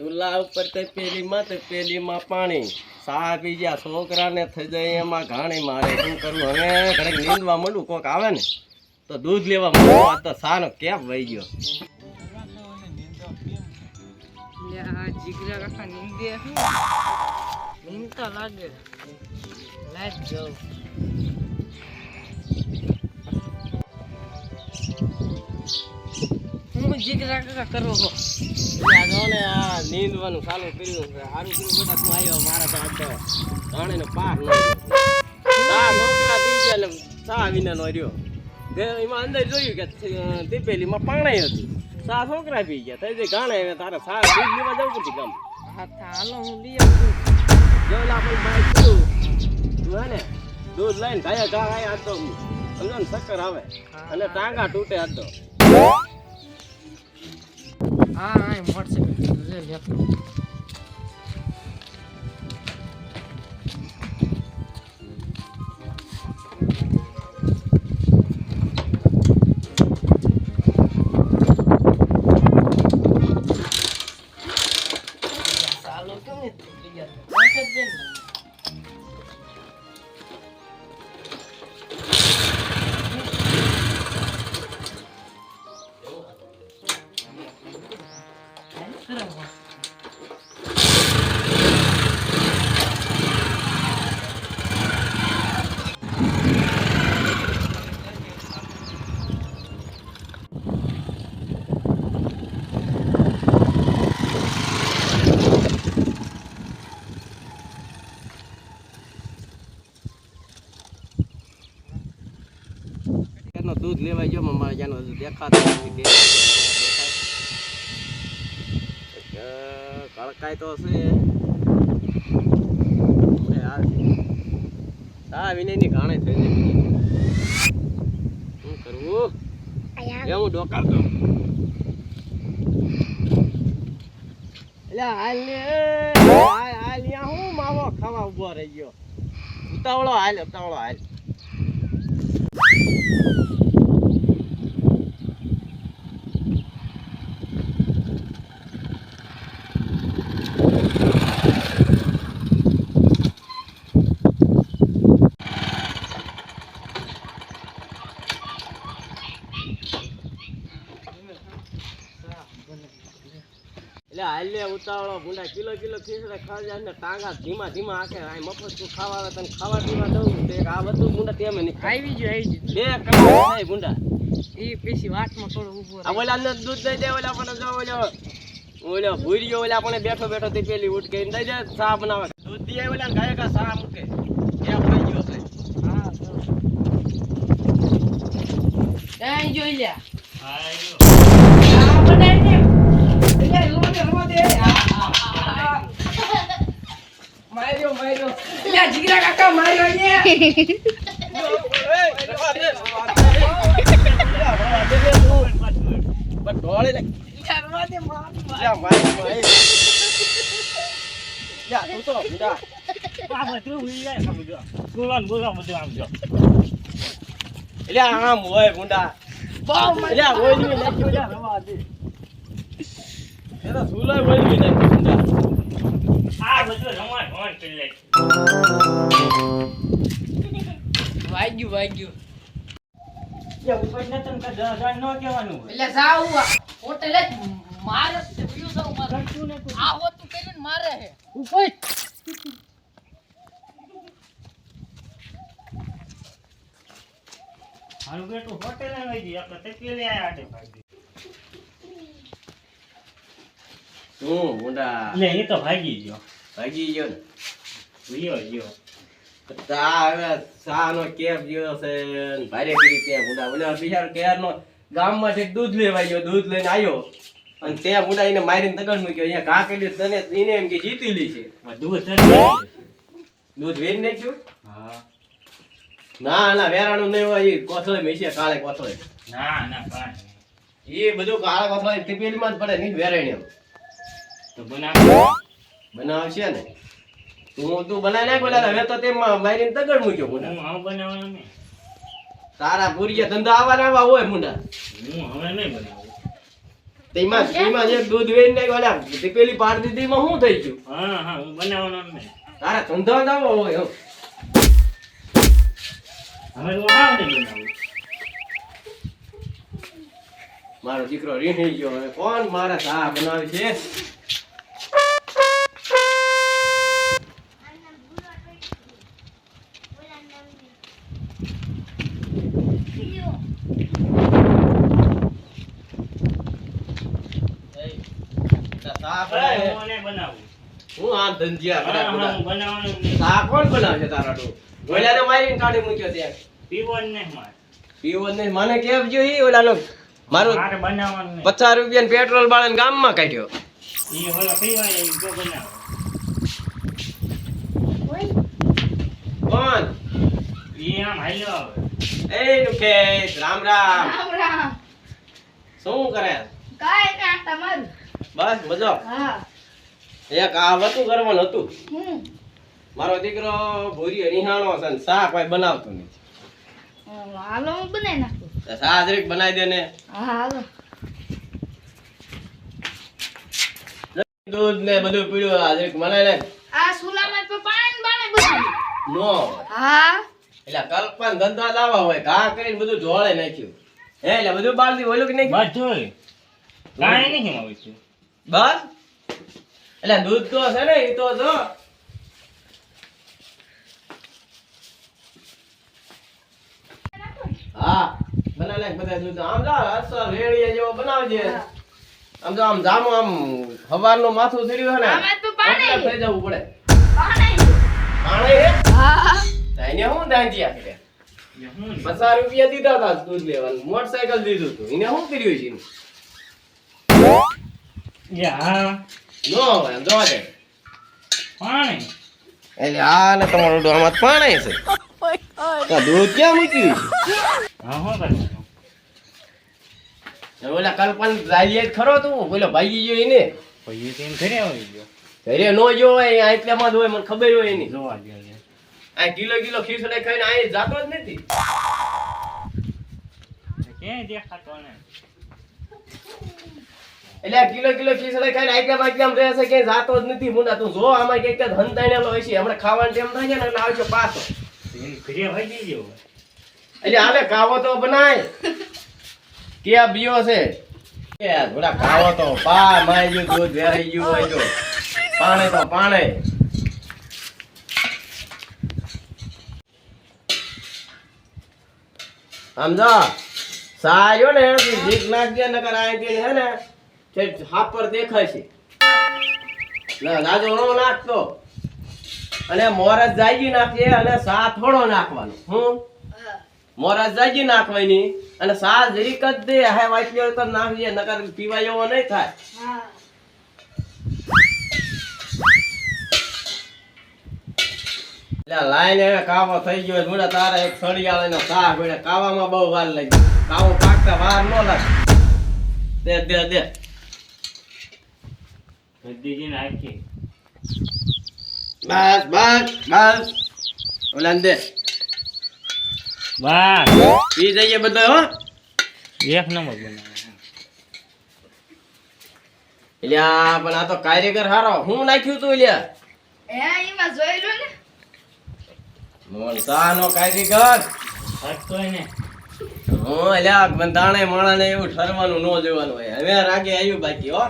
ચૂલા ઉપર તે પેલીમાં તે પેલીમાં પાણી. સા પી છોકરાને થઈ જાય એમાં ઘાણી મારે. શું કરવું હવે? ઘરે નીંદવા માંડું, કોક આવે ને, તો દૂધ લેવા આ તો સાનો કેપ વહી ગયો. જીગરા કાકા નીંદે છે? લાગે. જાઉં. હું જીગરા કાકા કરો ને આ નીંદવાનું ચાલુ કર્યું છે. સારું કર્યું બેટા તું આવ્યો મારા ત્યાં તો ન સા છોકરા પી ગયા ને સા વિના નો રહ્યો એમાં અંદર જોયું કે દીપેલીમાં પાણી હતી. સા છોકરા પી ગયા. થઈ જાય તારે સા દૂધ લેવા જવું પડશે ગામ. હા હાલો હું લઈ આવું. જો ઓલા બાઈક કીધું તું હે ને દૂધ લઈને ગાયા ગા આયા હતો સમજો ને ચક્કર આવે. અને ટાંગા તૂટે હતો હા હા મોટરસાઇકલ લે લેવા ગયો મમ્મા જાનો હજુ દેખાતો કળકાય તો છે. હા વિનયની ઘાણે થઈ જાય. શું કરવું? એ હું ડોકાવતો એટલે હાલ હાલ હું માવો ખાવા ઊભો રહી ગયો. ઉતાવળો હાલ ઉતાવળો હાલ. એટલે હાલ્ય ઉતાવળો ભૂંડા કિલો કિલો ખીચડા ખાજા ને ટાંગા ધીમા ધીમા આખે આ મફત તું ખાવા આવે તને ખાવા પીવા દઉં તો એક આ બધું ગુંડા તેમ નહીં આવી ગયો આવી ગયો. બે કલાક થાય ભૂંડા એ પછી વાતમાં થોડો ઊભો આ ઓલા ને દૂધ દઈ દે ઓલા પણ જો ઓલો ઓલો ભૂરીયો ઓલા પણ બેઠો બેઠો તે પેલી ઉઠ કે દઈ દે ચા બનાવે. દૂધ દે ઓલા ને ગાય કા ચા મૂકે. એ પડી ગયો છે હા ત્યાં જોઈ લ્યા આ માર્યો. લ્યા જીગરા કાકા માર્યો ને આમ હોય ગુંડા. બહુ લ્યા ઓઈલી નાખ્યો લ્યા રવા દે. એ તો બધું ઓઈલી નાખ્યો ભૂંડા વાગ્યું વાગ્યું. એટલે જાવ હોટેલે ભૂલ્યું મારે આ હોતું કરીને મારે હે ઉપર મારું બેટું હોટેલ આવી ગઈ આપણે તે પેલે આયા આટે ભાગી. તું ભૂંડા એટલે એ તો ભાગી ગયો. ભાગી ગયો ને ગયો તા હવે સાનો કેપ ગયો છે ભારે કરી ત્યાં ભૂંડા ઓલા બિહાર કેરનો ગામમાં થી દૂધ લેવા ગયો દૂધ લઈને આવ્યો અને ત્યાં ભૂંડા એને મારીને તગડ મૂક્યો અહીંયા કરી તને એને એમ કે જીતી લી છે દૂધ દૂધ વેરી નાખ્યું હા ના ના વેરાણું નહીં હોય એ કોથળે મેસે કાળે કોથળે ના ના એ બધું કાળા કોથળે ટીપેલીમાં જ પડે નહીં વેરાણી એમ તો બનાવો બનાવશે ને? તું તું બનાવી નાખ બોલા હવે તો તેમાં મારીને તગડ મૂક્યો મુંડા. હું આવું બનાવવાનો નહીં તારા પૂરીયા ધંધા આવવાના આવા હોય મુંડા. હું હવે નહીં બનાવું. તેમાં તેમાં એક દૂધ વેચી નાખ્યું અલ્યા પેલી પાડી દીધી એમાં શું થઈ ગયું? હા હા હું બનાવવાનો નહીં તારા ધંધો દાવો હોય હવે તો હાવ નહીં બનાવું. મારો દીકરો રીણી ગયો હવે કોણ મારા સા બનાવે છે ચા હવે બનાવે. હું આ બનાવું. હું આમ ધંધિયા ચા કોણ બનાવે તારા તો ગોલ્યાને મારીને કાઢી મૂક્યો ત્યાં પીવન નહીં મારે. પીવો મને કેમ જો ઈ ઓલાનો? મારું પચાસ રૂપિયા પેટ્રોલ બાળાને ગામમાં કાઢ્યો. ઈ ઓલા પીવાય જો બનાવો. કોણ? ઈ આમ હાલ્યો એ રામ રામ. રામ રામ. શું કરે? કાંઈ ના તમારું. બસ મજો એક આ હતું કરવાનું હતું. મારો દીકરો ભૂરી નિહાણો છે ને શાક ભાઈ બનાવતો નથી. હાલો હું બનાવી નાખું. તો શાક જરીક બનાવી દે ને. હાલો. દૂધ ને બધું પીળું આ જરીક બનાવી લે આ સુલામાં તો પાણી બાણે બધું. નો હા. એટલે કલ્પન ધંધા લાવા હોય ઘા કરીને બધું જોળે નાખ્યું. હે એટલે બધું બાળથી ઓલું કે નહીં બસ જોઈ કાંઈ નહીં એમાં હોય બસ એટલે દૂધ તો છે ને એ તો જો. હા બનાવી નાખ બધા દૂધ. આમ જા અસર રેડિયા જેવો બનાવજે. આમ તો આમ જામો આમ હવારનું માથું ચડ્યું છે ને આમાં તો પાણી. થઈ જવું પડે. પાણી. પાણી? હે. પચાસ રૂપિયા દીધા હતા દૂધ લેવાનું. મોટરસાયકલ દીધું હતું એને શું કર્યું છે? એનું? એ હા નો હોય દે. પાણી. એટલે આ ને તમારું આમાં પાણી છે. દૂધ ક્યાં મૂક્યું? હા ઓલા કલ્પન રાજીએ ખરો તું. બોલો ભાઈ ગયો એને. પછી તેમ ઘરે આવી ગયો. ઘરે નો જો આ હોય મને ખબર હોય એની. જોવા ગયો. આ કિલો કિલો ખીચડે ખાઈને આ જાતો જ નથી. ક્યાંય દેખાતો નહીં. એટલે આ કિલો કિલો ખીચડે ખાઈને આટલામાં આટલામાં રહે છે કે જાતો જ નથી મુંડા તું જો આમાં કંઈક હંતાણેલો હોય છે હમણાં ખાવાનું ટાઈમ થાય છે ને એટલે આવશે પાછો. એટલે હાલે કાવો તો બનાય. કે આ બીયો છે? કે થોડા કાવો તો પા માય ગયું દૂધ વેરાઈ ગયું હોય જો પાણે તો પાણે. સમજો સાયો ને જીક નાખજે નકર આ અહીંથી હે ને તે હાપર દેખાય છે. નો નાખતો અને મોરસ જાગી નાખીએ અને સા થોડો નાખવાનો. હું? મોરસ જાગી નાખવાની અને સા જરીક જ દે. હે વાટલી તો નાખજે, નકર પીવા જેવો નહીં થાય. લાઈન હવે કાવો થઈ ગયો મુડા તારા એક સળિયા લઈને સાહ ગોળે કાવામાં બહુ વાર લાગી કાવો પાકતા વાર ન લાગે. દે દે દે. બસ બસ બસ. ઓલા દે બસ. પી જઈએ બધો હો. એક નંબર બનાવે એટલે આ પણ આ તો કારીગર હારો. હું નાખ્યું તું લ્યા એ એમાં જોઈ લો ને મોન નો હટતોય ને હું બંધાણે માણાને એવું ઠરવાનું ન જોવાનું હોય. હવે રાગે આવ્યું બાકી હો.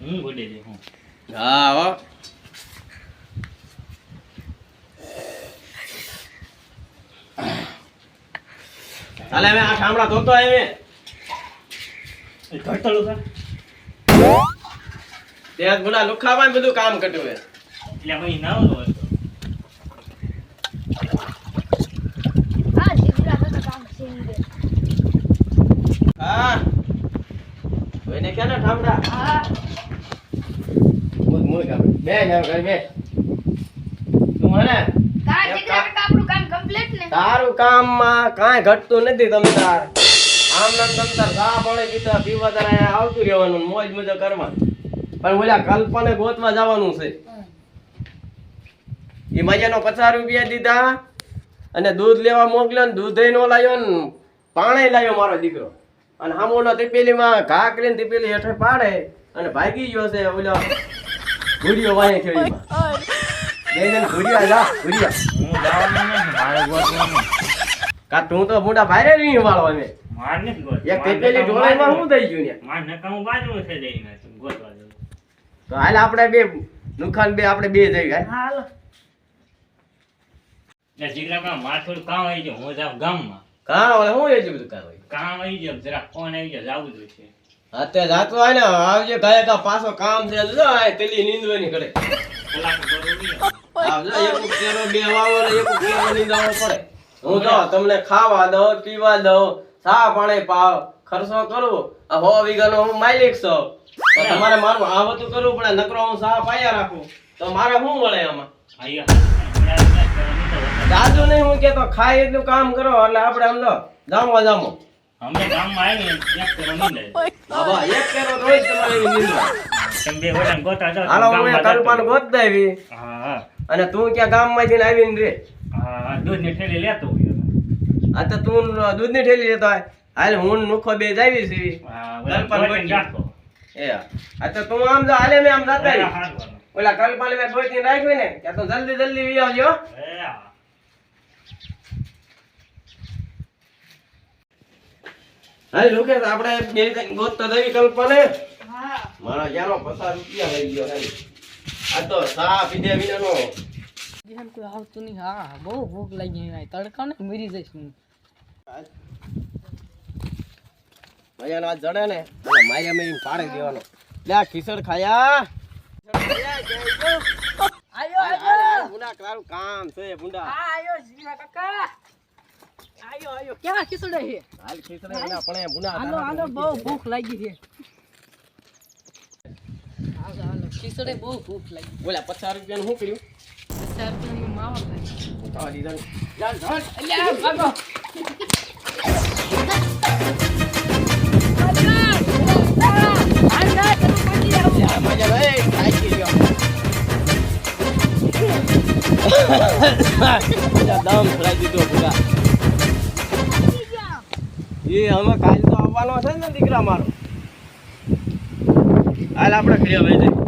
હું ભૂલી જઈ હું હા હો હાલે હવે આ ઠામડા ધોતો આવે ઘટલું કર ત્યાં ગુના લુખામાં બધું કામ કર્યું હે એટલે પછી ના હોય હા કોઈને ક્યાં ના ઠામડા? હા. બે ના કર બે. તું હે ને? કા કામ- માં તારું કાંઈ ઘટતું નથી તમ તાર. આમ નામ તમ તાર ચા પાણી પીતા પીવા તારે આવતું રહેવાનું મોજ મજા કરવાનું. પણ ઓલા કલ્પને ગોતવા જવાનું છે. એ મજાનો પચાસ રૂપિયા દીધા અને દૂધ લેવા મોકલ્યો ને દૂધ નો લાવ્યો ને પાણી લાવ્યો મારો દીકરો. અને હામોનો ટીપેલીમાં ઘા કરીને ટીપેલી હેઠે પાડે અને ભાગી ગયો છે ઓલો ઘુડિયો વાય ખેડીમાં જઈને ઘુડિયા જા ઘુડિયા હું જવાનું નથી મારે ગોતવાનું કા તું તો મોટા ભારે નહીં વાળો અમે. મારે નથી ગોતવું. એક નકામું ઢોળાઈમાં બાજુ- થઈ ગયું ને? મારે નકામું બાજુનું છે જઈને ગોતવા તો હાલ આપણે બે નુખાન બે આપણે બે જઈ ગયા એટલે જીગરા કામ માથું કામ આવી ગયું હું જાઉં ગામમાં. કા ઓલે હું એટલું બધું કામ? હોય કામ આવી ગયું જરા ફોન આવી ગયો જાવું જ અત્યારે જાતો હોય ને, આવજે ગયા કા પાછો કામ છે. જો આ તેલી નીંદવાની કરે આવજો, એક કેરો, બે વાવો ને એક કેરો નીંદાવો પડે. હું તો તમને ખાવા દો પીવા દો સા પાણી પાવ, ખર્ચો કરું. આ હો વીઘાનો હું માલિક છો. તો તમારે મારું આ બધું કરવું પડે, નકરો હું સા પાયા રાખું. તો મારે શું મળે આમાં? દાદુ નહીં, હું કે તો ખાય એટલું કામ કરો, એટલે આપણે આમ તો જામો જામો. અમે ગામમાં આવીને એક કરો નીંદાય. બાબા એક કેરો તો તમારે એવી તમે બે વટાણ ગોતા જાઓ હાલો હું કલ્પાન ગોત દેવી. હા હા. અને તું ક્યાં ગામમાંથી આવીને રે. હા દૂધની થેલી લેતો આ તો તું દૂધની ઠેલી લેતો હાલ હું નુખો બે જાવી છે. હા કલ્પાન ગોતી. એ આ તો તું આમ જો હાલે મેં આમ જતા. ઓલા કલ્પાને મેં ગોતીને રાખ્યું ને કે તો જલ્દી જલ્દી આવજો. હા. હાલ લોકેશ આપણે બે જણ દેવી કલ્પને. હા. મારા જ્યાંનો પચાસ રૂપિયા લઈ ગયો હાલ. આ તો સા પીધે વિનાનો. ધ્યાન કોઈ આવતું નહીં હા બહુ ભૂખ લાગી એના તડકા ને મરી જઈશ હું મજાનો આ જડે ને એટલે માર્યા મેં પાડે દેવાનો. લે આ ખીસડ ખાયા. આયો આયો. ભૂંડા, કામ છે ભૂંડા હા આયો જીના કાકા. આયો આયો. ક્યાં ખીસડે છે? હાલ ખીચડે એ હાલો. હાલો બહુ ભૂખ લાગી છે. હાલો હાલો. ખીસડે બહુ ભૂખ લાગી. બોલ્યા પચાસ રૂપિયા શું કર્યું? પચાસ રૂપિયાની માવા ખાઈ ઉતાવળ દીધા ને. ચાલ, ચાલ. અલ્યા ભાગો. યા, મજાનો, એ, થાકી ગયો. મજા દમ ભરાઈ દીધો ભૂંડા. એ હવે કાલે તો આવવાનો છે ને દીકરા મારો. હાલ આપણે ઘરે વહી જઈએ